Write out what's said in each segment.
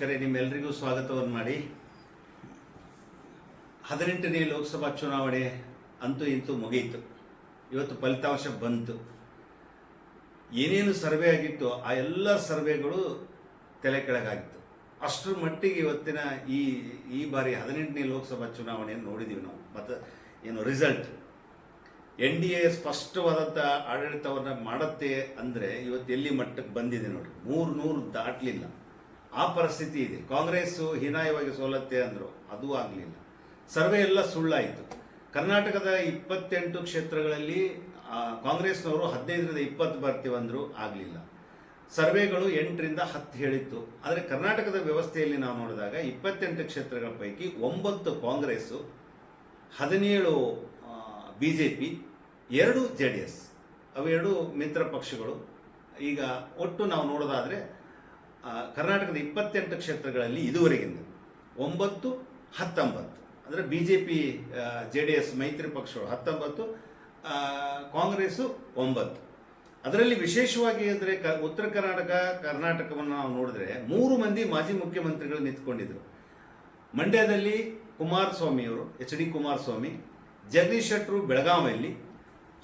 ವೀಕ್ಷಕರೇ ನಿಮ್ಮೆಲ್ಲರಿಗೂ ಸ್ವಾಗತವನ್ನು ಮಾಡಿ. ಹದಿನೆಂಟನೇ ಲೋಕಸಭಾ ಚುನಾವಣೆ ಅಂತೂ ಇಂತೂ ಮುಗಿಯಿತು. ಇವತ್ತು ಫಲಿತಾಂಶ ಬಂತು. ಏನೇನು ಸರ್ವೆ ಆಗಿತ್ತು ಆ ಎಲ್ಲ ಸರ್ವೆಗಳು ತಲೆ ಕೆಳಗಾಗಿತ್ತು ಅಷ್ಟರ ಮಟ್ಟಿಗೆ ಇವತ್ತಿನ ಈ ಈ ಬಾರಿ ಹದಿನೆಂಟನೇ ಲೋಕಸಭಾ ಚುನಾವಣೆಯನ್ನು ನೋಡಿದ್ದೀವಿ ನಾವು. ಮತ್ತು ಏನು ರಿಸಲ್ಟ್ ಎನ್ ಡಿ ಎ ಸ್ಪಷ್ಟವಾದಂಥ ಆಡಳಿತವನ್ನು ಮಾಡುತ್ತೆ ಅಂದರೆ ಇವತ್ತು ಎಲ್ಲಿ ಮಟ್ಟಕ್ಕೆ ಬಂದಿದೆ ನೋಡಿ ಮೂರು ನೂರು ದಾಟಲಿಲ್ಲ. ಆ ಪರಿಸ್ಥಿತಿ ಇದೆ. ಕಾಂಗ್ರೆಸ್ಸು ಹೀನಾಯವಾಗಿ ಸೋಲತ್ತೆ ಅಂದರು, ಅದು ಆಗಲಿಲ್ಲ. ಸರ್ವೆ ಎಲ್ಲ ಸುಳ್ಳಾಯಿತು. ಕರ್ನಾಟಕದ ಇಪ್ಪತ್ತೆಂಟು ಕ್ಷೇತ್ರಗಳಲ್ಲಿ ಕಾಂಗ್ರೆಸ್ನವರು ಹದಿನೈದರಿಂದ ಇಪ್ಪತ್ತು ಬರ್ತೀವಂದ್ರು ಆಗಲಿಲ್ಲ. ಸರ್ವೆಗಳು ಎಂಟರಿಂದ ಹತ್ತು ಹೇಳಿತ್ತು. ಆದರೆ ಕರ್ನಾಟಕದ ವ್ಯವಸ್ಥೆಯಲ್ಲಿ ನಾವು ನೋಡಿದಾಗ ಇಪ್ಪತ್ತೆಂಟು ಕ್ಷೇತ್ರಗಳ ಪೈಕಿ ಒಂಬತ್ತು ಕಾಂಗ್ರೆಸ್ಸು, ಹದಿನೇಳು ಬಿ ಜೆ ಪಿ ಎರಡು ಜೆ ಡಿ ಎಸ್, ಅವೆರಡು ಮಿತ್ರ ಪಕ್ಷಗಳು. ಈಗ ಒಟ್ಟು ನಾವು ನೋಡೋದಾದರೆ ಕರ್ನಾಟಕದ ಇಪ್ಪತ್ತೆಂಟು ಕ್ಷೇತ್ರಗಳಲ್ಲಿ ಇದುವರೆಗಿಂದ ಒಂಬತ್ತು, ಹತ್ತೊಂಬತ್ತು. ಅಂದರೆ B J P J D S ಮೈತ್ರಿ ಪಕ್ಷಗಳು ಹತ್ತೊಂಬತ್ತು ಕಾಂಗ್ರೆಸ್ಸು ಒಂಬತ್ತು. ಅದರಲ್ಲಿ ವಿಶೇಷವಾಗಿ ಅಂದರೆ ಕ, ಉತ್ತರ ಕರ್ನಾಟಕ, ಕರ್ನಾಟಕವನ್ನು ನಾವು ನೋಡಿದ್ರೆ ಮೂರು ಮಂದಿ ಮಾಜಿ ಮುಖ್ಯಮಂತ್ರಿಗಳು ನಿಂತ್ಕೊಂಡಿದ್ರು. ಮಂಡ್ಯದಲ್ಲಿ ಕುಮಾರಸ್ವಾಮಿಯವರು ಎಚ್ ಡಿ ಕುಮಾರಸ್ವಾಮಿ, ಜಗದೀಶ್ ಶೆಟ್ಟರು ಬೆಳಗಾವಿಯಲ್ಲಿ,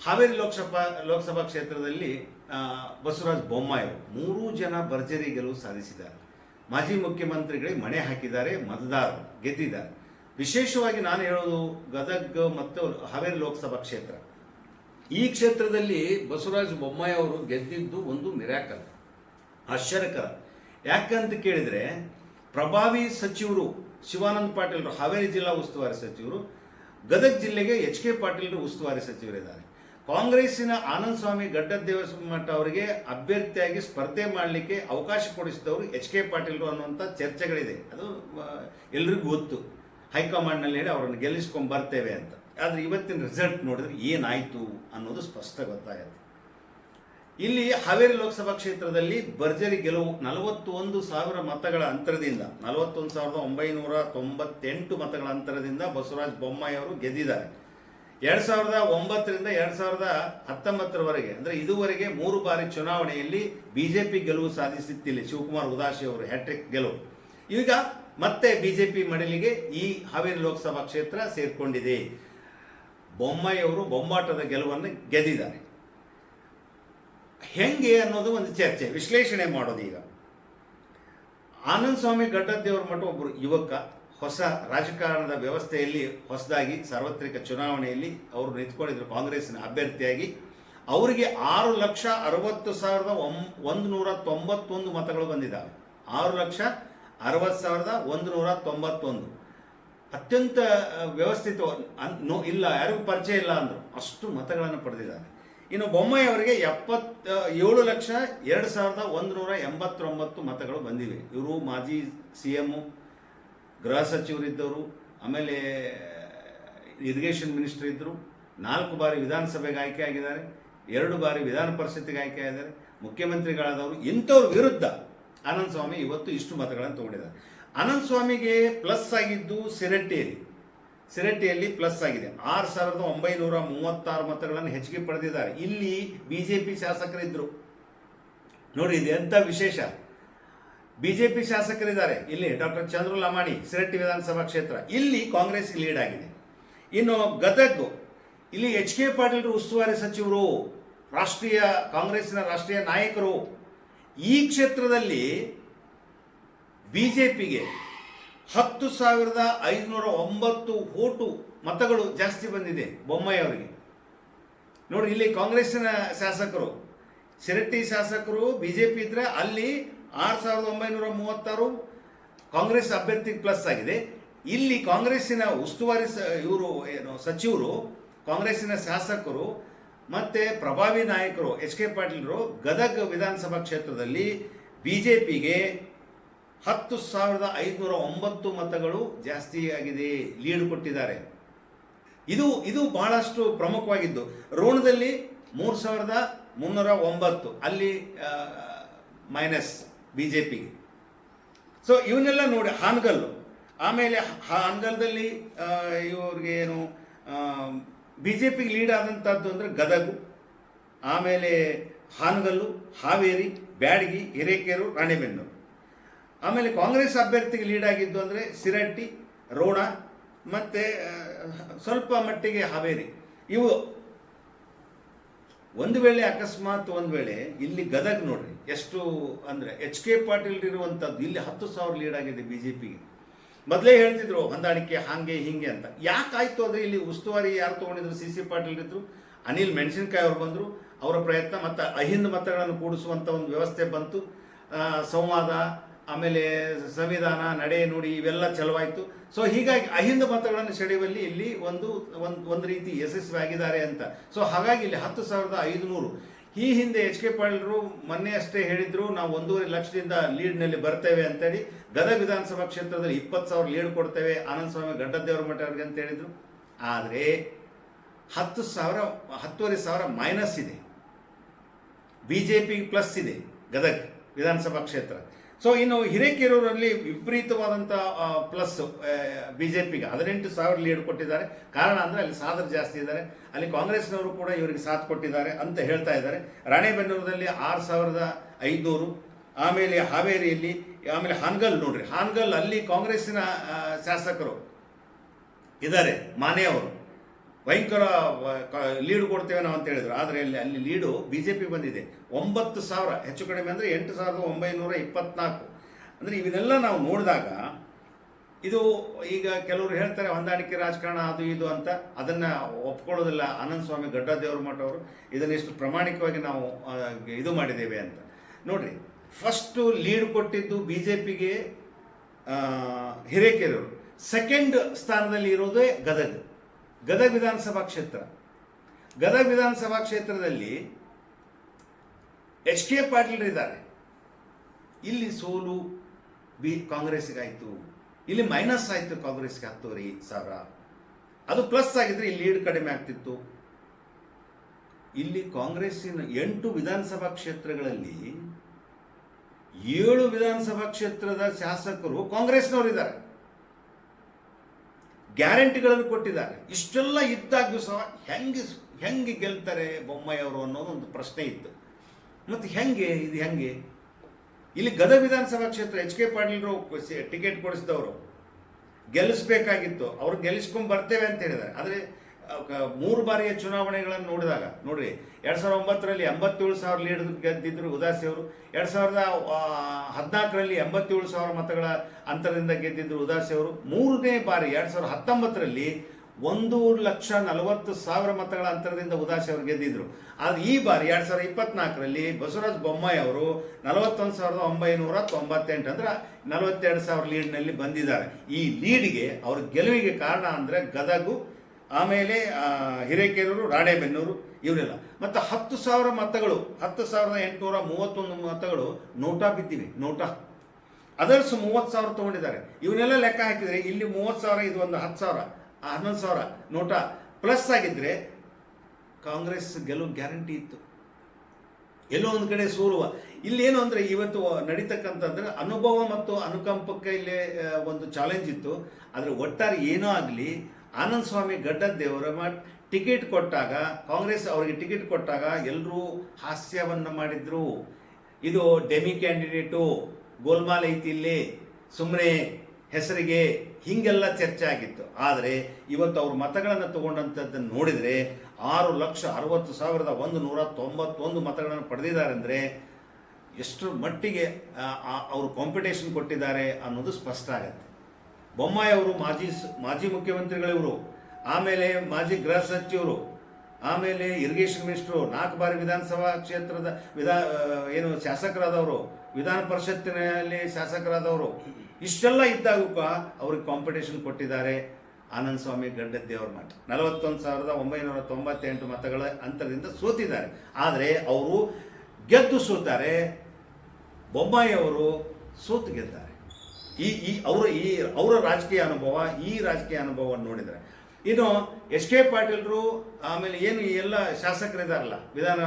ಹಾವೇರಿ ಲೋಕಸಭಾ ಲೋಕಸಭಾ ಕ್ಷೇತ್ರದಲ್ಲಿ ಬಸವರಾಜ ಬೊಮ್ಮಾಯಿ ಮೂರೂ ಜನ ಭರ್ಜರಿ ಗೆಲುವು ಸಾಧಿಸಿದ್ದಾರೆ. ಮಾಜಿ ಮುಖ್ಯಮಂತ್ರಿಗಳಿಗೆ ಮಣೆ ಹಾಕಿದ್ದಾರೆ, ಮತದಾರರು ಗೆದ್ದಿದ್ದಾರೆ. ವಿಶೇಷವಾಗಿ ನಾನು ಹೇಳೋದು ಗದಗ್ ಮತ್ತು ಹಾವೇರಿ ಲೋಕಸಭಾ ಕ್ಷೇತ್ರ. ಈ ಕ್ಷೇತ್ರದಲ್ಲಿ ಬಸವರಾಜ ಬೊಮ್ಮಾಯಿ ಅವರು ಗೆದ್ದಿದ್ದು ಒಂದು ಮಿರಾಕಲ್. ಆಶ್ಚರ್ಯಕರ. ಯಾಕಂತ ಕೇಳಿದರೆ ಪ್ರಭಾವಿ ಸಚಿವರು, ಶಿವಾನಂದ ಪಾಟೀಲ್ರು, ಹಾವೇರಿ ಜಿಲ್ಲಾ ಉಸ್ತುವಾರಿ ಸಚಿವರು, ಗದಗ ಜಿಲ್ಲೆಗೆ ಎಚ್ ಕೆ ಪಾಟೀಲ್ರು ಉಸ್ತುವಾರಿ ಸಚಿವರಿದ್ದಾರೆ. ಕಾಂಗ್ರೆಸ್ಸಿನ ಆನಂದ ಸ್ವಾಮಿ ಗಡ್ಡ ದೇವಸ್ಮಠ ಅವರಿಗೆ ಅಭ್ಯರ್ಥಿಯಾಗಿ ಸ್ಪರ್ಧೆ ಮಾಡಲಿಕ್ಕೆ ಅವಕಾಶ ಕೊಡಿಸಿದವರು ಎಚ್ ಕೆ ಪಾಟೀಲ್ರು ಅನ್ನುವಂಥ ಚರ್ಚೆಗಳಿದೆ. ಅದು ಎಲ್ರಿಗೂ ಗೊತ್ತು. ಹೈಕಮಾಂಡ್ನಲ್ಲಿ ಹೇಳಿ ಅವರನ್ನು ಗೆಲ್ಲಿಸ್ಕೊಂಡು ಬರ್ತೇವೆ ಅಂತ. ಆದರೆ ಇವತ್ತಿನ ರಿಸಲ್ಟ್ ನೋಡಿದ್ರೆ ಏನಾಯಿತು ಅನ್ನೋದು ಸ್ಪಷ್ಟ ಗೊತ್ತಾಗುತ್ತೆ. ಇಲ್ಲಿ ಹಾವೇರಿ ಲೋಕಸಭಾ ಕ್ಷೇತ್ರದಲ್ಲಿ ಭರ್ಜರಿ ಗೆಲುವು ನಲವತ್ತೊಂದು ಸಾವಿರ ಮತಗಳ ಅಂತರದಿಂದ, ನಲವತ್ತೊಂದು ಸಾವಿರದ ಒಂಬೈನೂರ ತೊಂಬತ್ತೆಂಟು ಮತಗಳ ಅಂತರದಿಂದ ಬಸವರಾಜ ಬೊಮ್ಮಾಯಿ ಅವರು ಗೆದ್ದಿದ್ದಾರೆ. ಎರಡ್ ಸಾವಿರದ ಒಂಬತ್ತರಿಂದ ಎರಡ್ ಸಾವಿರದ ಹತ್ತೊಂಬತ್ತರವರೆಗೆ, ಅಂದ್ರೆ ಇದುವರೆಗೆ ಮೂರು ಬಾರಿ ಚುನಾವಣೆಯಲ್ಲಿ ಬಿಜೆಪಿ ಗೆಲುವು ಸಾಧಿಸುತ್ತಿಲ್ಲ. ಶಿವಕುಮಾರ್ ಉದಾಸಿ ಅವರು ಹ್ಯಾಟ್ರಿಕ್ ಗೆಲುವು. ಈಗ ಮತ್ತೆ ಬಿಜೆಪಿ ಮಡಲಿಗೆ ಈ ಹಾವೇರಿ ಲೋಕಸಭಾ ಕ್ಷೇತ್ರ ಸೇರ್ಕೊಂಡಿದೆ. ಬೊಮ್ಮಾಯಿ ಅವರು ಬೊಮ್ಮಾಟದ ಗೆಲುವನ್ನು ಗೆದ್ದಿದ್ದಾರೆ. ಹೆಂಗೆ ಅನ್ನೋದು ಒಂದು ಚರ್ಚೆ, ವಿಶ್ಲೇಷಣೆ ಮಾಡೋದು ಈಗ. ಆನಂದ್ ಸ್ವಾಮಿ ಗಡ್ಡದ್ದೇವರು ಮಠ ಒಬ್ಬರು ಯುವಕ. ಹೊಸ ರಾಜಕಾರಣದ ವ್ಯವಸ್ಥೆಯಲ್ಲಿ ಹೊಸದಾಗಿ ಸಾರ್ವತ್ರಿಕ ಚುನಾವಣೆಯಲ್ಲಿ ಅವರು ನಿಂತ್ಕೊಂಡಿದ್ರು ಕಾಂಗ್ರೆಸ್ನ ಅಭ್ಯರ್ಥಿಯಾಗಿ. ಅವರಿಗೆ ಆರು ಲಕ್ಷ ಅರವತ್ತು ಸಾವಿರದ ಒಂ ಒಂದು ನೂರ ತೊಂಬತ್ತೊಂದು ಮತಗಳು ಬಂದಿದ್ದಾವೆ. ಆರು ಲಕ್ಷ ಅರವತ್ತು ಸಾವಿರದ ಒಂದು ನೂರ ತೊಂಬತ್ತೊಂದು. ಅತ್ಯಂತ ವ್ಯವಸ್ಥಿತ ನೋ, ಇಲ್ಲ, ಯಾರಿಗೂ ಪರಿಚಯ ಇಲ್ಲ ಅಂದರು. ಅಷ್ಟು ಮತಗಳನ್ನು ಪಡೆದಿದ್ದಾರೆ. ಇನ್ನು ಬೊಮ್ಮಾಯಿ ಅವರಿಗೆ ಎಪ್ಪತ್ತ ಏಳು ಲಕ್ಷ ಎರಡು ಸಾವಿರದ ಒಂದು ನೂರ ಎಂಬತ್ತೊಂಬತ್ತು ಮತಗಳು ಬಂದಿವೆ. ಇವರು ಮಾಜಿ ಸಿ ಎಮ್ಮು ಗೃಹ ಸಚಿವರಿದ್ದವರು ಆಮೇಲೆ ಇರಿಗೇಷನ್ ಮಿನಿಸ್ಟರ್ ಇದ್ದರು, ನಾಲ್ಕು ಬಾರಿ ವಿಧಾನಸಭೆಗೆ ಆಯ್ಕೆ ಆಗಿದ್ದಾರೆ, ಎರಡು ಬಾರಿ ವಿಧಾನ ಪರಿಷತ್ತಿಗೆ ಆಯ್ಕೆ ಆಗಿದ್ದಾರೆ, ಮುಖ್ಯಮಂತ್ರಿಗಳಾದವರು, ಇಂಥವ್ರ ವಿರುದ್ಧ ಆನಂದ್ ಸ್ವಾಮಿ ಇವತ್ತು ಇಷ್ಟು ಮತಗಳನ್ನು ತಗೊಂಡಿದ್ದಾರೆ. ಆನಂದ್ ಸ್ವಾಮಿಗೆ ಪ್ಲಸ್ ಆಗಿದ್ದು ಸಿರಟ್ಟಿಯಲ್ಲಿ ಸಿರಟ್ಟಿಯಲ್ಲಿ ಪ್ಲಸ್ ಆಗಿದೆ. ಆರು ಸಾವಿರದ ಒಂಬೈನೂರ ಮೂವತ್ತಾರು ಮತಗಳನ್ನು ಹೆಚ್ಚಿಗೆ ಪಡೆದಿದ್ದಾರೆ. ಇಲ್ಲಿ ಬಿಜೆಪಿ ಶಾಸಕರಿದ್ದರು ನೋಡಿ ಇದು ಎಂಥ ವಿಶೇಷ? ಬಿಜೆಪಿ ಶಾಸಕರಿದ್ದಾರೆ. ಇಲ್ಲಿ ಡಾಕ್ಟರ್ ಚಂದ್ರು ಲಮಾಣಿ ಸಿರಟ್ಟಿ ವಿಧಾನಸಭಾ ಕ್ಷೇತ್ರ. ಇಲ್ಲಿ ಕಾಂಗ್ರೆಸ್ ಲೀಡ್ ಆಗಿದೆ. ಇನ್ನು ಗದಗ್, ಇಲ್ಲಿ ಎಚ್ ಕೆ ಪಾಟೀಲ್ ಉಸ್ತುವಾರಿ ಸಚಿವರು, ರಾಷ್ಟ್ರೀಯ ಕಾಂಗ್ರೆಸ್ನ ರಾಷ್ಟ್ರೀಯ ನಾಯಕರು, ಈ ಕ್ಷೇತ್ರದಲ್ಲಿ ಬಿಜೆಪಿಗೆ ಹತ್ತು ಸಾವಿರದ ಐದುನೂರ ಒಂಬತ್ತು ಓಟು ಮತಗಳು ಜಾಸ್ತಿ ಬಂದಿದೆ ಬೊಮ್ಮಾಯಿ ಅವರಿಗೆ. ನೋಡಿ, ಇಲ್ಲಿ ಕಾಂಗ್ರೆಸ್ಸಿನ ಶಾಸಕರು ಶಿರಟ್ಟಿ ಶಾಸಕರು, ಬಿಜೆಪಿ ಇದ್ರೆ ಅಲ್ಲಿ ಆರು ಸಾವಿರದ ಒಂಬೈನೂರ ಮೂವತ್ತಾರು ಕಾಂಗ್ರೆಸ್ ಅಭ್ಯರ್ಥಿ ಪ್ಲಸ್ ಆಗಿದೆ. ಇಲ್ಲಿ ಕಾಂಗ್ರೆಸ್ಸಿನ ಉಸ್ತುವಾರಿ ಇವರು ಏನು, ಸಚಿವರು, ಕಾಂಗ್ರೆಸ್ಸಿನ ಶಾಸಕರು ಮತ್ತೆ ಪ್ರಭಾವಿ ನಾಯಕರು ಎಚ್ ಕೆ ಪಾಟೀಲ್ರು ಗದಗ ವಿಧಾನಸಭಾ ಕ್ಷೇತ್ರದಲ್ಲಿ ಬಿಜೆಪಿಗೆ ಹತ್ತು ಸಾವಿರದ ಐದುನೂರ ಒಂಬತ್ತು ಮತಗಳು ಜಾಸ್ತಿಯಾಗಿದೆ ಲೀಡ್ ಕೊಟ್ಟಿದ್ದಾರೆ. ಇದು ಇದು ಬಹಳಷ್ಟು ಪ್ರಮುಖವಾಗಿದ್ದು, ರೋಣದಲ್ಲಿ ಮೂರು ಸಾವಿರದ ಮುನ್ನೂರ ಒಂಬತ್ತು, ಅಲ್ಲಿ ಮೈನಸ್. ಬಿ ಜೆ ಪಿಗೆ ಸೊ ಇವನ್ನೆಲ್ಲ ನೋಡಿ, ಹಾನಗಲ್ಲು. ಆಮೇಲೆ ಹಾನಗಲ್ದಲ್ಲಿ ಇವ್ರಿಗೆ ಏನು ಬಿ ಜೆ ಪಿಗೆ ಲೀಡ್ ಆದಂಥದ್ದು ಅಂದರೆ ಗದಗು. ಆಮೇಲೆ ಹಾನಗಲ್ಲು, ಹಾವೇರಿ, ಬ್ಯಾಡಗಿ, ಹಿರೇಕೆರು, ರಾಣೆಬೆನ್ನೂರು. ಆಮೇಲೆ ಕಾಂಗ್ರೆಸ್ ಅಭ್ಯರ್ಥಿಗೆ ಲೀಡ್ ಆಗಿದ್ದು ಅಂದರೆ ಸಿರಟ್ಟಿ, ರೋಣ, ಮತ್ತು ಸ್ವಲ್ಪ ಮಟ್ಟಿಗೆ ಹಾವೇರಿ. ಇವು ಒಂದು ವೇಳೆ ಅಕಸ್ಮಾತ್ ಒಂದು ವೇಳೆ ಇಲ್ಲಿ ಗದಗ ನೋಡ್ರಿ, ಎಷ್ಟು ಅಂದರೆ ಎಚ್ ಕೆ ಪಾಟೀಲ್ ಇರುವಂಥದ್ದು ಇಲ್ಲಿ ಹತ್ತು ಸಾವಿರ ಲೀಡ್ ಆಗಿದೆ ಬಿ ಜೆ ಪಿಗೆ ಮೊದಲೇ ಹೇಳ್ತಿದ್ರು, ಹೊಂದಾಣಿಕೆ ಹಾಗೆ ಹಿಂಗೆ ಅಂತ. ಯಾಕಾಯ್ತು ಅಂದರೆ ಇಲ್ಲಿ ಉಸ್ತುವಾರಿ ಯಾರು ತೊಗೊಂಡಿದ್ರು? ಸಿ ಸಿ ಪಾಟೀಲ್ ಇದ್ರು. ಅನಿಲ್ ಮೆಣಸಿನ್ಕಾಯಿ ಅವರು ಬಂದರು. ಅವರ ಪ್ರಯತ್ನ ಮತ್ತು ಅಹಿಂದ ಮತಗಳನ್ನು ಕೂಡಿಸುವಂಥ ಒಂದು ವ್ಯವಸ್ಥೆ ಬಂತು. ಸಂವಾದ ಆಮೇಲೆ ಸಂವಿಧಾನ, ನಡೆ, ನುಡಿ ಇವೆಲ್ಲ ಚಲವಾಯಿತು. ಸೊ ಹೀಗಾಗಿ ಅಹಿಂದ ಮತಗಳನ್ನು ಸೆಳೆಯುವಲ್ಲಿ ಇಲ್ಲಿ ಒಂದು ಒಂದು ಒಂದು ರೀತಿ ಯಶಸ್ವಿ ಆಗಿದ್ದಾರೆ ಅಂತ. ಸೊ ಹಾಗಾಗಿ ಇಲ್ಲಿ ಹತ್ತು ಸಾವಿರದ ಐದುನೂರು. ಈ ಹಿಂದೆ ಎಚ್ ಕೆ ಪಾಟೀಲರು ಮೊನ್ನೆ ಅಷ್ಟೇ ಹೇಳಿದ್ರು, ನಾವು ಒಂದೂವರೆ ಲಕ್ಷದಿಂದ ಲೀಡ್ನಲ್ಲಿ ಬರ್ತೇವೆ ಅಂತೇಳಿ. ಗದಗ ವಿಧಾನಸಭಾ ಕ್ಷೇತ್ರದಲ್ಲಿ ಇಪ್ಪತ್ತು ಸಾವಿರ ಲೀಡ್ ಕೊಡ್ತೇವೆ ಆನಂದ ಸ್ವಾಮಿ ಗಡ್ಡದೇವರ ಮಠ ಅವ್ರಿಗೆ ಅಂತ ಹೇಳಿದ್ರು. ಆದರೆ ಹತ್ತು ಸಾವಿರ, ಹತ್ತುವರೆ ಸಾವಿರ ಮೈನಸ್ ಇದೆ. ಬಿ ಜೆ ಪಿ ಪ್ಲಸ್ ಇದೆ ಗದಗ ವಿಧಾನಸಭಾ ಕ್ಷೇತ್ರ. ಸೊ ಇನ್ನು ಹಿರೇಕೆರೂರಲ್ಲಿ ವಿಪರೀತವಾದಂಥ ಪ್ಲಸ್ ಬಿ ಜೆ ಪಿಗೆ ಹದಿನೆಂಟು ಸಾವಿರ ಲೀಡ್ ಕೊಟ್ಟಿದ್ದಾರೆ. ಕಾರಣ ಅಂದರೆ ಅಲ್ಲಿ ಸಾಧರು ಜಾಸ್ತಿ ಇದ್ದಾರೆ. ಅಲ್ಲಿ ಕಾಂಗ್ರೆಸ್ನವರು ಕೂಡ ಇವರಿಗೆ ಸಾಥ್ ಕೊಟ್ಟಿದ್ದಾರೆ ಅಂತ ಹೇಳ್ತಾ ಇದ್ದಾರೆ. ರಾಣೆಬೆನ್ನೂರದಲ್ಲಿ ಆರು ಸಾವಿರದ ಐದುನೂರು, ಆಮೇಲೆ ಹಾವೇರಿಯಲ್ಲಿ, ಆಮೇಲೆ ಹಾನ್ಗಲ್ ನೋಡ್ರಿ. ಹಾನ್ಗಲ್ ಅಲ್ಲಿ ಕಾಂಗ್ರೆಸ್ಸಿನ ಶಾಸಕರು ಇದ್ದಾರೆ ಮಾನೆ ಅವರು ಭಯಂಕರ ಲೀಡ್ ಕೊಡ್ತೇವೆ ನಾವು ಅಂತ ಹೇಳಿದ್ರು. ಆದರೆ ಅಲ್ಲಿ ಅಲ್ಲಿ ಲೀಡು ಬಿ ಜೆ ಪಿ ಬಂದಿದೆ. ಒಂಬತ್ತು ಸಾವಿರ, ಹೆಚ್ಚು ಕಡಿಮೆ ಅಂದರೆ ಎಂಟು ಸಾವಿರದ ಒಂಬೈನೂರ ಇಪ್ಪತ್ನಾಲ್ಕು. ಅಂದರೆ ಇವನ್ನೆಲ್ಲ ನಾವು ನೋಡಿದಾಗ ಇದು ಈಗ ಕೆಲವರು ಹೇಳ್ತಾರೆ, ಹೊಂದಾಣಿಕೆ ರಾಜಕಾರಣ ಅದು ಇದು ಅಂತ. ಅದನ್ನು ಒಪ್ಕೊಳ್ಳೋದಿಲ್ಲ. ಆನಂದ ಸ್ವಾಮಿ ಗಡ್ಡದೇವ್ರ ಮಠವರು ಇದನ್ನೆಷ್ಟು ಪ್ರಾಮಾಣಿಕವಾಗಿ ನಾವು ಇದು ಮಾಡಿದ್ದೇವೆ ಅಂತ. ನೋಡಿರಿ ಫಸ್ಟು ಲೀಡ್ ಕೊಟ್ಟಿದ್ದು ಬಿ ಜೆ ಪಿಗೆ ಹಿರೇಕೆರೂರು. ಸೆಕೆಂಡ್ ಸ್ಥಾನದಲ್ಲಿ ಇರೋದೇ ಗದಗ. ಗದಗ ವಿಧಾನಸಭಾ ಕ್ಷೇತ್ರ. ಗದಗ ವಿಧಾನಸಭಾ ಕ್ಷೇತ್ರದಲ್ಲಿ ಎಚ್ ಕೆ ಪಾಟೀಲರಿದ್ದಾರೆ. ಇಲ್ಲಿ ಸೋಲು ಬಿ ಕಾಂಗ್ರೆಸ್ಗಾಯಿತು ಇಲ್ಲಿ ಮೈನಸ್ ಆಯಿತು ಕಾಂಗ್ರೆಸ್ಗೆ ಹತ್ತುವರೆ ಸಾವಿರ. ಅದು ಪ್ಲಸ್ ಆಗಿದ್ರೆ ಇಲ್ಲಿ ಲೀಡ್ ಕಡಿಮೆ ಆಗ್ತಿತ್ತು. ಇಲ್ಲಿ ಕಾಂಗ್ರೆಸ್ಸಿನ ಎಂಟು ವಿಧಾನಸಭಾ ಕ್ಷೇತ್ರಗಳಲ್ಲಿ ಏಳು ವಿಧಾನಸಭಾ ಕ್ಷೇತ್ರದ ಶಾಸಕರು ಕಾಂಗ್ರೆಸ್ನವರಿದ್ದಾರೆ. ಗ್ಯಾರಂಟಿಗಳನ್ನು ಕೊಟ್ಟಿದ್ದಾರೆ. ಇಷ್ಟೆಲ್ಲ ಇದ್ದಾಗ್ಯೂ ಸಹ ಹೆಂಗೆ ಹೆಂಗೆ ಗೆಲ್ತಾರೆ ಬೊಮ್ಮಾಯಿಯವರು ಅನ್ನೋದು ಒಂದು ಪ್ರಶ್ನೆ ಇತ್ತು. ಮತ್ತು ಹೆಂಗೆ, ಇದು ಹೆಂಗೆ? ಇಲ್ಲಿ ಗದಗ ವಿಧಾನಸಭಾ ಕ್ಷೇತ್ರ ಎಚ್ ಕೆ ಪಾಟೀಲ್ರು ಟಿಕೆಟ್ ಕೊಡಿಸಿದವರು. ಗೆಲ್ಲಿಸ್ಬೇಕಾಗಿತ್ತು. ಅವ್ರು ಗೆಲ್ಲಿಸ್ಕೊಂಡು ಬರ್ತೇವೆ ಅಂತ ಹೇಳಿದ್ದಾರೆ. ಆದರೆ ಮೂರು ಬಾರಿಯ ಚುನಾವಣೆಗಳನ್ನು ನೋಡಿದಾಗ, ನೋಡ್ರಿ, ಎರಡ್ ಸಾವಿರದ ಒಂಬತ್ತರಲ್ಲಿ ಎಂಬತ್ತೇಳು ಸಾವಿರ ಲೀಡ್ ಗೆದ್ದಿದ್ರು ಉದಾಸಿ ಅವರು, ಎರಡ್ ಸಾವಿರದ ಹದಿನಾಲ್ಕರಲ್ಲಿ ಎಂಬತ್ತೇಳು ಸಾವಿರ ಮತಗಳ ಅಂತರದಿಂದ ಗೆದ್ದಿದ್ರು ಉದಾಸಿ ಅವರು, ಮೂರನೇ ಬಾರಿ ಎರಡ್ ಸಾವಿರದ ಹತ್ತೊಂಬತ್ತರಲ್ಲಿ ಒಂದು ಲಕ್ಷ ನಲವತ್ತು ಸಾವಿರ ಮತಗಳ ಅಂತರದಿಂದ ಉದಾಸಿ ಅವರು ಗೆದ್ದಿದ್ರು. ಆದ್ರೆ ಈ ಬಾರಿ ಎರಡ್ ಸಾವಿರದ ಇಪ್ಪತ್ನಾಲ್ಕರಲ್ಲಿ ಬಸವರಾಜ ಬೊಮ್ಮಾಯಿ ಅವರು ನಲವತ್ತೊಂದು ಸಾವಿರದ ಒಂಬೈನೂರ ತೊಂಬತ್ತೆಂಟು ಅಂದ್ರೆ ನಲವತ್ತೆರಡು ಸಾವಿರ ಲೀಡ್ನಲ್ಲಿ ಬಂದಿದ್ದಾರೆ. ಈ ಲೀಡ್ಗೆ ಅವ್ರ ಗೆಲುವಿಗೆ ಕಾರಣ ಅಂದ್ರೆ ಗದಗು ಆಮೇಲೆ ಹಿರೇಕೆರೂರು, ರಾಣೆಬೆನ್ನೂರು, ಇವರೆಲ್ಲ. ಮತ್ತು ಹತ್ತು ಸಾವಿರ ಮತಗಳು, ಹತ್ತು ಸಾವಿರದ ಎಂಟುನೂರ ಮೂವತ್ತೊಂದು ಮತಗಳು ನೋಟಾ ಬಿದ್ದಿವೆ, ನೋಟಾ. ಅದರ್ಸ್ ಮೂವತ್ತು ಸಾವಿರ ತೊಗೊಂಡಿದ್ದಾರೆ. ಇವನ್ನೆಲ್ಲ ಲೆಕ್ಕ ಹಾಕಿದರೆ ಇಲ್ಲಿ ಮೂವತ್ತು ಸಾವಿರ, ಇದು ಒಂದು ಹತ್ತು ಸಾವಿರ, ಹನ್ನೊಂದು ಸಾವಿರ ನೋಟಾ. ಪ್ಲಸ್ ಆಗಿದ್ದರೆ ಕಾಂಗ್ರೆಸ್ ಗೆಲುವು ಗ್ಯಾರಂಟಿ ಇತ್ತು. ಎಲ್ಲೋ ಒಂದು ಕಡೆ ಸೋಲುವ. ಇಲ್ಲೇನು ಅಂದರೆ ಇವತ್ತು ನಡೀತಕ್ಕಂಥದ್ರೆ ಅನುಭವ ಮತ್ತು ಅನುಕಂಪಕ್ಕೆ ಇಲ್ಲಿ ಒಂದು ಚಾಲೆಂಜ್ ಇತ್ತು. ಆದರೆ ಒಟ್ಟಾರೆ ಏನೋ ಆಗಲಿ ಆನಂದ್ ಸ್ವಾಮಿ ಗಡ್ಡದ್ದೇವರ ದೇವರ ಟಿಕೆಟ್ ಕೊಟ್ಟಾಗ, ಕಾಂಗ್ರೆಸ್ ಅವರಿಗೆ ಟಿಕೆಟ್ ಕೊಟ್ಟಾಗ ಎಲ್ಲರೂ ಹಾಸ್ಯವನ್ನು ಮಾಡಿದ್ರು. ಇದು ಡೆಮಿ ಕ್ಯಾಂಡಿಡೇಟು, ಗೋಲ್ಮಾಲ್ ಐತಿ ಇಲ್ಲಿ ಸುಮ್ಮನೆ ಹೆಸರಿಗೆ ಹೀಗೆಲ್ಲ ಚರ್ಚೆ ಆಗಿತ್ತು. ಆದರೆ ಇವತ್ತು ಅವ್ರ ಮತಗಳನ್ನು ತಗೊಂಡಂಥದ್ದನ್ನು ನೋಡಿದರೆ ಆರು ಲಕ್ಷ ಅರವತ್ತು ಸಾವಿರದ ಒಂದು ನೂರ ತೊಂಬತ್ತೊಂದು ಮತಗಳನ್ನು ಪಡೆದಿದ್ದಾರೆ ಅಂದರೆ ಎಷ್ಟು ಮಟ್ಟಿಗೆ ಅವರು ಕಾಂಪಿಟೇಷನ್ ಕೊಟ್ಟಿದ್ದಾರೆ ಅನ್ನೋದು ಸ್ಪಷ್ಟ ಆಗುತ್ತೆ. ಬೊಮ್ಮಾಯಿ ಅವರು ಮಾಜಿ ಮಾಜಿ ಮುಖ್ಯಮಂತ್ರಿಗಳಿವರು ಆಮೇಲೆ ಮಾಜಿ ಗೃಹ ಸಚಿವರು. ಆಮೇಲೆ ಇರಿಗೇಷನ್ ಮಿನಿಸ್ಟ್ರು. ನಾಲ್ಕು ಬಾರಿ ವಿಧಾನಸಭಾ ಕ್ಷೇತ್ರದ ವಿಧಾ, ಏನು ಶಾಸಕರಾದವರು. ವಿಧಾನ ಪರಿಷತ್ತಿನಲ್ಲಿ ಶಾಸಕರಾದವರು. ಇಷ್ಟೆಲ್ಲ ಇದ್ದಾಗೂ ಅವ್ರಿಗೆ ಕಾಂಪಿಟೇಷನ್ ಕೊಟ್ಟಿದ್ದಾರೆ ಆನಂದ ಸ್ವಾಮಿ ಗಡ್ಡದ್ದೇವ್ರ ಮಠ. ನಲವತ್ತೊಂದು ಸಾವಿರದ ಒಂಬೈನೂರ ತೊಂಬತ್ತೆಂಟು ಮತಗಳ ಅಂತರದಿಂದ ಸೋತಿದ್ದಾರೆ. ಆದರೆ ಅವರು ಗೆದ್ದು ಸೋತಾರೆ. ಬೊಮ್ಮಾಯಿ ಅವರು ಸೋತು ಗೆದ್ದಾರೆ. ಈ ಈ ಅವರ ಈ ಅವರ ರಾಜಕೀಯ ಅನುಭವ, ಈ ರಾಜಕೀಯ ಅನುಭವವನ್ನು ನೋಡಿದರೆ. ಇನ್ನು ಎಸ್ ಕೆ ಪಾಟೀಲ್ರು ಆಮೇಲೆ ಏನು ಎಲ್ಲ ಶಾಸಕರಿದಾರಲ್ಲ, ವಿಧಾನ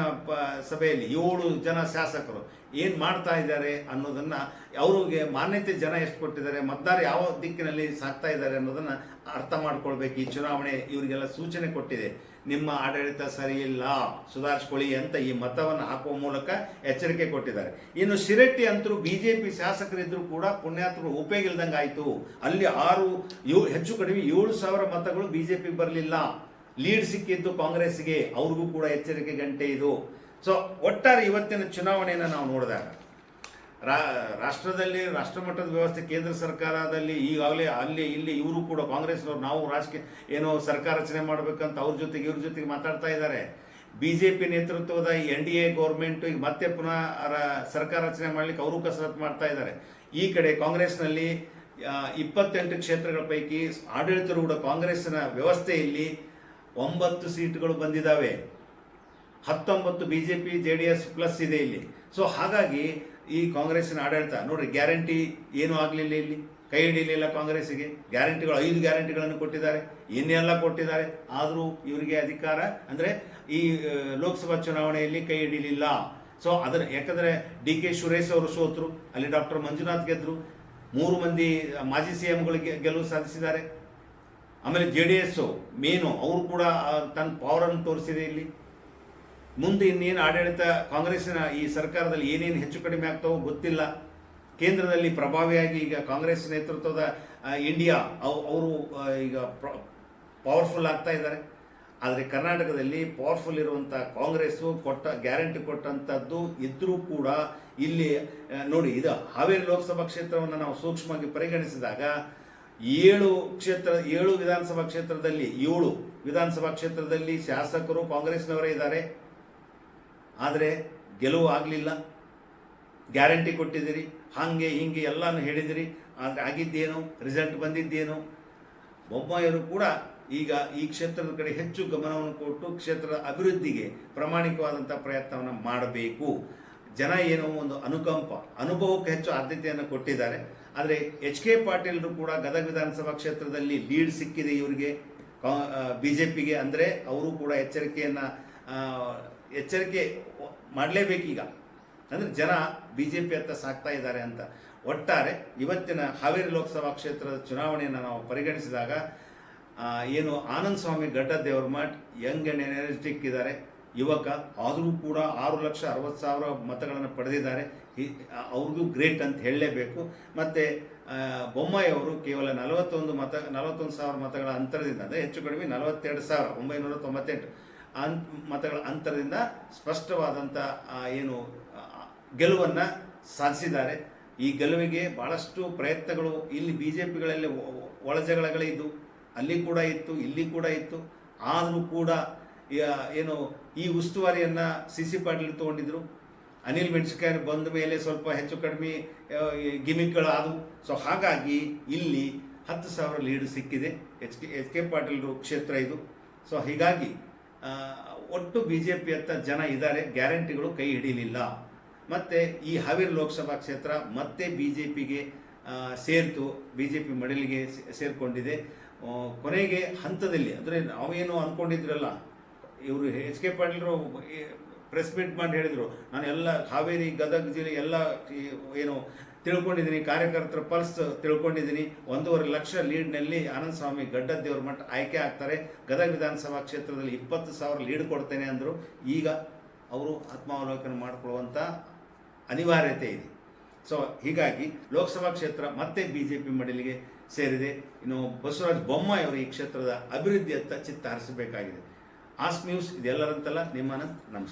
ಸಭೆಯಲ್ಲಿ ಏಳು ಜನ ಶಾಸಕರು ಏನು ಮಾಡ್ತಾ ಇದ್ದಾರೆ ಅನ್ನೋದನ್ನು ಅವ್ರಿಗೆ ಮಾನ್ಯತೆ ಜನ ಎಷ್ಟು ಕೊಟ್ಟಿದ್ದಾರೆ, ಮತದಾರ ಯಾವ ದಿಕ್ಕಿನಲ್ಲಿ ಸಾಕ್ತಾ ಇದ್ದಾರೆ ಅನ್ನೋದನ್ನು ಅರ್ಥ ಮಾಡ್ಕೊಳ್ಬೇಕು. ಈ ಚುನಾವಣೆ ಇವರಿಗೆಲ್ಲ ಸೂಚನೆ ಕೊಟ್ಟಿದೆ. ನಿಮ್ಮ ಆಡಳಿತ ಸರಿಯಿಲ್ಲ, ಸುಧಾರಿಸ್ಕೊಳ್ಳಿ ಅಂತ ಈ ಮತವನ್ನು ಹಾಕುವ ಮೂಲಕ ಎಚ್ಚರಿಕೆ ಕೊಟ್ಟಿದ್ದಾರೆ. ಇನ್ನು ಶಿರಟ್ಟಿ ಅಂತರೂ ಬಿಜೆಪಿ ಶಾಸಕರಿದ್ದರೂ ಕೂಡ ಪುಣ್ಯಾತ್ಮರು ಉಪಯೋಗ ಇಲ್ದಂಗೆ ಆಯ್ತು. ಅಲ್ಲಿ ಆರು, ಯೋ, ಹೆಚ್ಚು ಕಡಿಮೆ ಏಳು ಸಾವಿರ ಮತಗಳು ಬಿಜೆಪಿ ಬರಲಿಲ್ಲ. ಲೀಡ್ ಸಿಕ್ಕಿದ್ದು ಕಾಂಗ್ರೆಸ್ಗೆ ಅವ್ರಿಗೂ ಕೂಡ ಎಚ್ಚರಿಕೆ ಗಂಟೆ ಇದು. ಸೊ, ಒಟ್ಟಾರೆ ಇವತ್ತಿನ ಚುನಾವಣೆಯನ್ನು ನಾವು ನೋಡಿದಾಗ ರಾಷ್ಟ್ರದಲ್ಲಿ, ರಾಷ್ಟ್ರಮಟ್ಟದ ವ್ಯವಸ್ಥೆ, ಕೇಂದ್ರ ಸರ್ಕಾರದಲ್ಲಿ ಈಗಾಗಲೇ ಅಲ್ಲಿ, ಇಲ್ಲಿ ಇವರು ಕೂಡ ಕಾಂಗ್ರೆಸ್ನವ್ರು, ನಾವು ರಾಜಕೀಯ, ಏನೋ ಸರ್ಕಾರ ರಚನೆ ಮಾಡಬೇಕಂತ ಅವ್ರ ಜೊತೆಗೆ, ಇವ್ರ ಜೊತೆಗೆ ಮಾತಾಡ್ತಾ ಇದ್ದಾರೆ. ಬಿ ಜೆ ಪಿ ನೇತೃತ್ವದ ಎನ್ ಡಿ ಎ ಗೌರ್ಮೆಂಟು ಈಗ ಮತ್ತೆ ಪುನಃ ಸರ್ಕಾರ ರಚನೆ ಮಾಡಲಿಕ್ಕೆ ಅವರು ಕಸರತ್ತು ಮಾಡ್ತಾ ಇದ್ದಾರೆ. ಈ ಕಡೆ ಕಾಂಗ್ರೆಸ್ನಲ್ಲಿ ಇಪ್ಪತ್ತೆಂಟು ಕ್ಷೇತ್ರಗಳ ಪೈಕಿ ಆಡಳಿತಾರೂಢ ಕಾಂಗ್ರೆಸ್ನ ವ್ಯವಸ್ಥೆಯಲ್ಲಿ ಒಂಬತ್ತು ಸೀಟುಗಳು ಬಂದಿದ್ದಾವೆ. ಹತ್ತೊಂಬತ್ತು B J P J D S plus ಇದೆ ಇಲ್ಲಿ. ಸೊ ಹಾಗಾಗಿ ಈ ಕಾಂಗ್ರೆಸ್ನ ಆಡಳಿತ, ನೋಡ್ರಿ, ಗ್ಯಾರಂಟಿ ಏನೂ ಆಗಲಿಲ್ಲ ಇಲ್ಲಿ. ಕೈ ಹಿಡಿಯಲಿಲ್ಲ ಕಾಂಗ್ರೆಸ್ಸಿಗೆ. ಗ್ಯಾರಂಟಿಗಳು, ಐದು ಗ್ಯಾರಂಟಿಗಳನ್ನು ಕೊಟ್ಟಿದ್ದಾರೆ. ಏನೆಲ್ಲ ಕೊಟ್ಟಿದ್ದಾರೆ. ಆದರೂ ಇವರಿಗೆ ಅಧಿಕಾರ, ಅಂದರೆ ಈ ಲೋಕಸಭಾ ಚುನಾವಣೆಯಲ್ಲಿ ಕೈ ಹಿಡಿಯಲಿಲ್ಲ ಸೊ ಅದರ, ಯಾಕಂದರೆ ಡಿ ಕೆ ಸುರೇಶ್ ಅವರು ಸೋತರು, ಅಲ್ಲಿ ಡಾಕ್ಟರ್ ಮಂಜುನಾಥ್ ಗೆದ್ದರು ಮೂರು ಮಂದಿ ಮಾಜಿ ಸಿ ಎಂಗಳಿಗೆ ಗೆಲುವು ಸಾಧಿಸಿದ್ದಾರೆ. ಆಮೇಲೆ ಜೆ ಡಿ ಎಸ್ಸು ಮೇನು, ಅವರು ಕೂಡ ತನ್ನ ಪವರನ್ನು ತೋರಿಸಿದೆ ಇಲ್ಲಿ. ಮುಂದೆ ಇನ್ನೇನು ಆಡಳಿತ ಕಾಂಗ್ರೆಸ್ಸಿನ ಈ ಸರ್ಕಾರದಲ್ಲಿ ಏನೇನು ಹೆಚ್ಚು ಕಡಿಮೆ ಆಗ್ತಾವೋ ಗೊತ್ತಿಲ್ಲ. ಕೇಂದ್ರದಲ್ಲಿ ಪ್ರಭಾವಿಯಾಗಿ ಈಗ ಕಾಂಗ್ರೆಸ್ ನೇತೃತ್ವದ ಇಂಡಿಯಾ ಅವ್- ಅವರು ಈಗ ಪವರ್ಫುಲ್ ಆಗ್ತಾ ಇದ್ದಾರೆ. ಆದರೆ ಕರ್ನಾಟಕದಲ್ಲಿ ಪವರ್ಫುಲ್ ಇರುವಂಥ ಕಾಂಗ್ರೆಸ್ಸು ಕೊಟ್ಟ ಗ್ಯಾರಂಟಿ ಕೊಟ್ಟಂಥದ್ದು ಇದ್ದರೂ ಕೂಡ ಇಲ್ಲಿ ನೋಡಿ, ಇದು ಹಾವೇರಿ ಲೋಕಸಭಾ ಕ್ಷೇತ್ರವನ್ನು ನಾವು ಸೂಕ್ಷ್ಮವಾಗಿ ಪರಿಗಣಿಸಿದಾಗ ಏಳು ಕ್ಷೇತ್ರ, ಏಳು ವಿಧಾನಸಭಾ ಕ್ಷೇತ್ರದಲ್ಲಿ ಏಳು ವಿಧಾನಸಭಾ ಕ್ಷೇತ್ರದಲ್ಲಿ ಶಾಸಕರು ಕಾಂಗ್ರೆಸ್ನವರೇ ಇದ್ದಾರೆ. ಆದರೆ ಗೆಲುವು ಆಗಲಿಲ್ಲ. ಗ್ಯಾರಂಟಿ ಕೊಟ್ಟಿದ್ದೀರಿ. ಹಾಗೆ ಹೀಗೆ ಎಲ್ಲನೂ ಹೇಳಿದಿರಿ ಆದರೆ ಆಗಿದ್ದೇನು ರಿಸಲ್ಟ್ ಬಂದಿದ್ದೇನು. ಬೊಮ್ಮಾಯರು ಕೂಡ ಈಗ ಈ ಕ್ಷೇತ್ರದ ಕಡೆ ಹೆಚ್ಚು ಗಮನವನ್ನು ಕೊಟ್ಟು ಕ್ಷೇತ್ರದ ಅಭಿವೃದ್ಧಿಗೆ ಪ್ರಾಮಾಣಿಕವಾದಂಥ ಪ್ರಯತ್ನವನ್ನು ಮಾಡಬೇಕು. ಜನ ಏನೋ ಒಂದು ಅನುಕಂಪ, ಅನುಭವಕ್ಕೆ ಹೆಚ್ಚು ಆದ್ಯತೆಯನ್ನು ಕೊಟ್ಟಿದ್ದಾರೆ. ಆದರೆ ಎಚ್ ಕೆ ಪಾಟೀಲರು ಕೂಡ ಗದಗ ವಿಧಾನಸಭಾ ಕ್ಷೇತ್ರದಲ್ಲಿ ಲೀಡ್ ಸಿಕ್ಕಿದೆ ಇವರಿಗೆ. ಬಿ ಜೆ ಪಿಗೆ ಅಂದರೆ ಅವರು ಕೂಡ ಎಚ್ಚರಿಕೆಯನ್ನು ಎಚ್ಚರಿಕೆ ಮಾಡಲೇಬೇಕೀಗ. ಅಂದರೆ ಜನ ಬಿ ಜೆ ಪಿ ಹತ್ತ ಸಾಕ್ತಾ ಇದ್ದಾರೆ ಅಂತ. ಒಟ್ಟಾರೆ ಇವತ್ತಿನ ಹಾವೇರಿ ಲೋಕಸಭಾ ಕ್ಷೇತ್ರದ ಚುನಾವಣೆಯನ್ನು ನಾವು ಪರಿಗಣಿಸಿದಾಗ ಏನು Anand Swamy Gaddadevaramath young and energetic ಇದ್ದಾರೆ. ಯುವಕ ಆದರೂ ಕೂಡ ಆರು ಲಕ್ಷ ಅರವತ್ತು ಸಾವಿರ ಮತಗಳನ್ನು ಪಡೆದಿದ್ದಾರೆ. ಅವ್ರಿಗೂ ಗ್ರೇಟ್ ಅಂತ ಹೇಳಲೇಬೇಕು. ಮತ್ತು ಬೊಮ್ಮಾಯಿ ಅವರು ಕೇವಲ ನಲವತ್ತೊಂದು ಮತ, ನಲವತ್ತೊಂದು ಸಾವಿರ ಮತಗಳ ಅಂತರದಿಂದ, ಅಂದರೆ ಹೆಚ್ಚು ಕಡಿಮೆ ನಲವತ್ತೆರಡು ಸಾವಿರ, ಒಂಬೈನೂರ ತೊಂಬತ್ತೆಂಟು. ಅನ್, ಮತಗಳ ಅಂತರದಿಂದ ಸ್ಪಷ್ಟವಾದಂಥ ಏನು ಗೆಲುವನ್ನು ಸಾಧಿಸಿದ್ದಾರೆ. ಈ ಗೆಲುವಿಗೆ ಭಾಳಷ್ಟು ಪ್ರಯತ್ನಗಳು ಇಲ್ಲಿ ಬಿ ಜೆ ಪಿಗಳಲ್ಲಿ ಒಳಜಗಳಗಳಿದ್ದು ಅಲ್ಲಿ ಕೂಡ ಇತ್ತು, ಇಲ್ಲಿ ಕೂಡ ಇತ್ತು. ಆದರೂ ಕೂಡ ಏನು, ಈ ಉಸ್ತುವಾರಿಯನ್ನು ಸಿ ಸಿ ಪಾಟೀಲ್ ತೊಗೊಂಡಿದ್ರು. ಅನಿಲ್ ಮೆಣಸಿನಕಾಯಿ ಬಂದ ಮೇಲೆ ಸ್ವಲ್ಪ ಹೆಚ್ಚು ಕಡಿಮೆ ಗಿಮಿಕ್ಗಳಾದವು ಸೊ ಹಾಗಾಗಿ ಇಲ್ಲಿ ಹತ್ತು ಸಾವಿರ ಲೀಡ್ ಸಿಕ್ಕಿದೆ. ಎಚ್ ಕೆ ಎಚ್ ಕೆ ಪಾಟೀಲ್ರು ಕ್ಷೇತ್ರ ಇದು. ಸೊ ಹೀಗಾಗಿ ಒಟ್ಟು ಬಿ ಜೆ ಪಿ ಹತ್ತ ಜನ ಇದ್ದಾರೆ, ಗ್ಯಾರಂಟಿಗಳು ಕೈ ಹಿಡಿಲಿಲ್ಲ. ಮತ್ತು ಈ ಹಾವೇರಿ ಲೋಕಸಭಾ ಕ್ಷೇತ್ರ ಮತ್ತೆ ಬಿ ಜೆ ಪಿಗೆ ಸೇರಿತು ಬಿ ಜೆ ಪಿ ಮಡಲಿಗೆ ಸೇರ್ಕೊಂಡಿದೆ ಕೊನೆಗೆ ಹಂತದಲ್ಲಿ, ಅಂದರೆ ನಾವೇನು ಅಂದ್ಕೊಂಡಿದ್ರಲ್ಲ ಇವರು ಎಚ್ ಕೆ ಪಾಟೀಲ್ರು ಪ್ರೆಸ್ ಮೀಟ್ ಮಾಡಿ ಹೇಳಿದರು. ನಾನು ಎಲ್ಲ ಹಾವೇರಿ, ಗದಗ ಜಿಲ್ಲೆ ಎಲ್ಲ ಏನು ತಿಳ್ಕೊಂಡಿದ್ದೀನಿ, ಕಾರ್ಯಕರ್ತರ ಪಲ್ಸ್ ತಿಳ್ಕೊಂಡಿದ್ದೀನಿ. ಒಂದೂವರೆ ಲಕ್ಷ ಲೀಡ್ನಲ್ಲಿ ಆನಂದ ಸ್ವಾಮಿ ಗಡ್ಡದ್ದೇವ್ರ ಮಠ ಆಯ್ಕೆ ಆಗ್ತಾರೆ. ಗದಗ ವಿಧಾನಸಭಾ ಕ್ಷೇತ್ರದಲ್ಲಿ ಇಪ್ಪತ್ತು ಸಾವಿರ ಲೀಡ್ ಕೊಡ್ತೇನೆ ಅಂದರು, ಈಗ ಅವರು ಆತ್ಮಾವಲೋಕನ ಮಾಡಿಕೊಳ್ಳುವಂಥ ಅನಿವಾರ್ಯತೆ ಇದೆ. ಸೊ ಹೀಗಾಗಿ ಲೋಕಸಭಾ ಕ್ಷೇತ್ರ ಮತ್ತೆ ಬಿ ಜೆ ಪಿ ಮಡಲಿಗೆ ಸೇರಿದೆ. ಇನ್ನು ಬಸವರಾಜ್ ಬೊಮ್ಮಾಯಿ ಅವರು ಈ ಕ್ಷೇತ್ರದ ಅಭಿವೃದ್ಧಿಯತ್ತ ಚಿತ್ತ ಹರಿಸಬೇಕಾಗಿದೆ ಆಸ್ ನ್ಯೂಸ್ ಇದೆಲ್ಲರಂತಲ್ಲ ನಿಮ್ಮನ ನಮಸ್ಕಾರ.